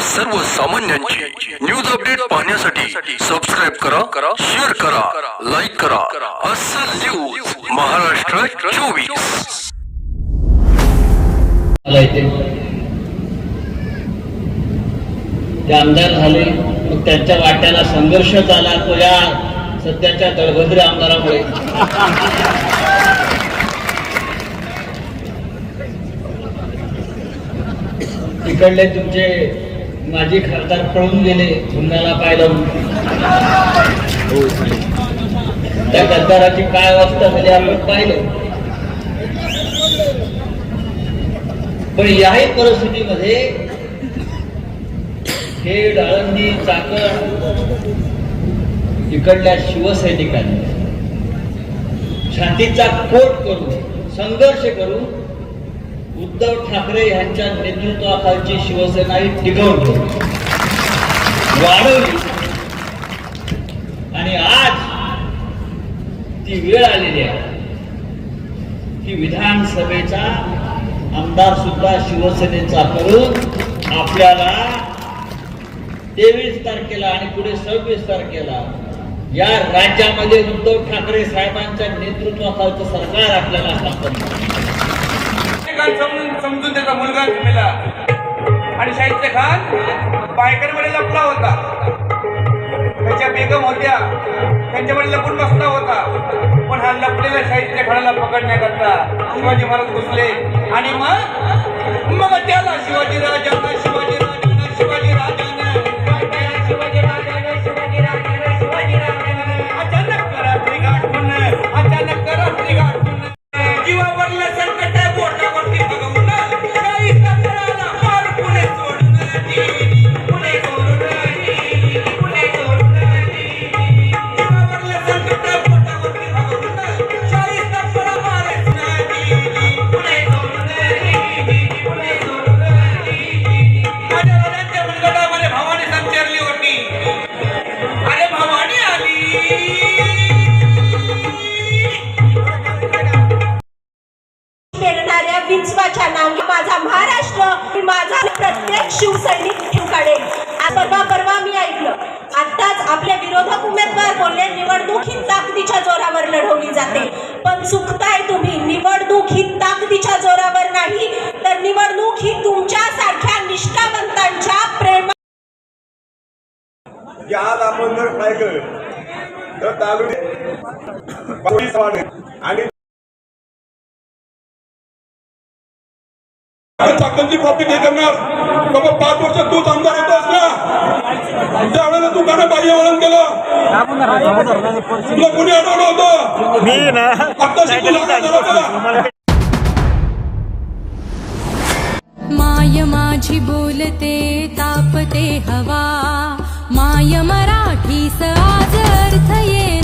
सर्वसामान्यांची. News update पाहण्यासाठी subscribe करा शेअर करा लाईक करा. असल न्यूज महाराष्ट्र चोवीस. ते आमदार झाले. मग त्यांच्या वाट्याला संघर्ष झाला. तो या सध्याच्या दळभद्री आमदारामुळे. तिकडले तुमचे माजी खासदार पळून गेले पुण्याला पाय लावून. त्या गद्दाराची काय अवस्था झाली आपण पाहिलं. पण याही परिस्थितीमध्ये खेड आळंदी चाकण इकडल्या शिवसैनिकांनी छातीचा कोट करून संघर्ष करून उद्धव ठाकरे यांच्या नेतृत्वाखालची शिवसेना ही टिकवली वाढवली. आणि आज ती वेळ आलेली आहे. की विधानसभेचा आमदार सुद्धा शिवसेनेचा करून आपल्याला तेवीस तारखेला आणि पुढे सव्वीस तारखेला या राज्यामध्ये उद्धव ठाकरे साहेबांच्या नेतृत्वाखालचं सरकार आपल्याला स्थापन खान समजून समजून त्याचा मुलगा मेला आणि शाहिद खान बायकांमध्ये लपला होता. त्याच्या बेगम होत्या. त्यांच्यामध्ये लपून बसला होता. पण हा लपलेल्या शाहिदच्या खानाला पकडण्याकरता शिवाजी महाराज घुसले. आणि मग मग त्याला शिवाजी राजांना की आज आपण जर पाहिलं तर तालुक्यात वाढेल. आणि चाकणची कॉपी नाही करणार. मग पाच वर्ष तूच आमदार होतास ना? त्यावेळेला तू गाणं बाह्य वळण केलं. तुला कोणी अडवलं होतं? मी ना. आता शिकून माय माझी बोलते तापते हवा. माय मराठीस आज अर्थ ये.